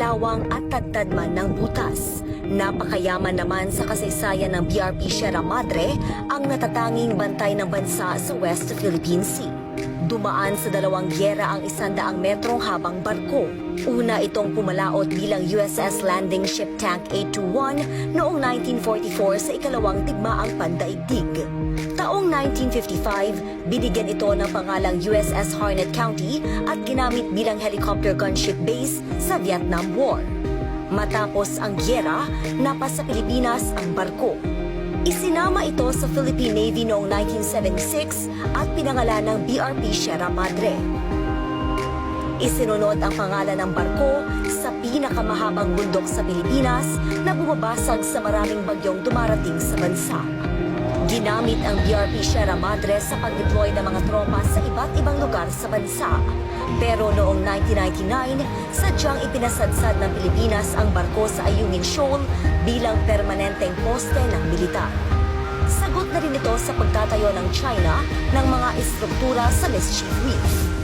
malawang at tagtad man ng butas. Napakayaman naman sa kasaysayan ng BRP Sierra Madre ang natatanging bantay ng bansa sa West Philippine Sea. Dumaan sa dalawang gyera ang isandaang metrong habang barko. Una itong pumalaot bilang USS Landing Ship Tank 821 noong 1944 sa ikalawang digmaang pandaigdig. Taong 1955, binigyan ito ng pangalang USS Harnett County at ginamit bilang helicopter gunship base sa Vietnam War. Matapos ang gyera, napa sa Pilipinas ang barko. Isinama ito sa Philippine Navy noong 1976 at pinangalan ng BRP Sierra Madre. Isinunod ang pangalan ng barko sa pinakamahabang bundok sa Pilipinas na bumabasag sa maraming bagyong dumarating sa bansa. Ginamit ang BRP Sierra Madre sa pag-deploy ng mga tropa sa iba't ibang lugar sa bansa. Pero noong 1999, sadyang ipinasadsad ng Pilipinas ang barko sa Ayungin Shoal bilang permanenteng poste ng militar. Sagot na rin ito sa pagtatayo ng China ng mga istruktura sa Mischief Reef.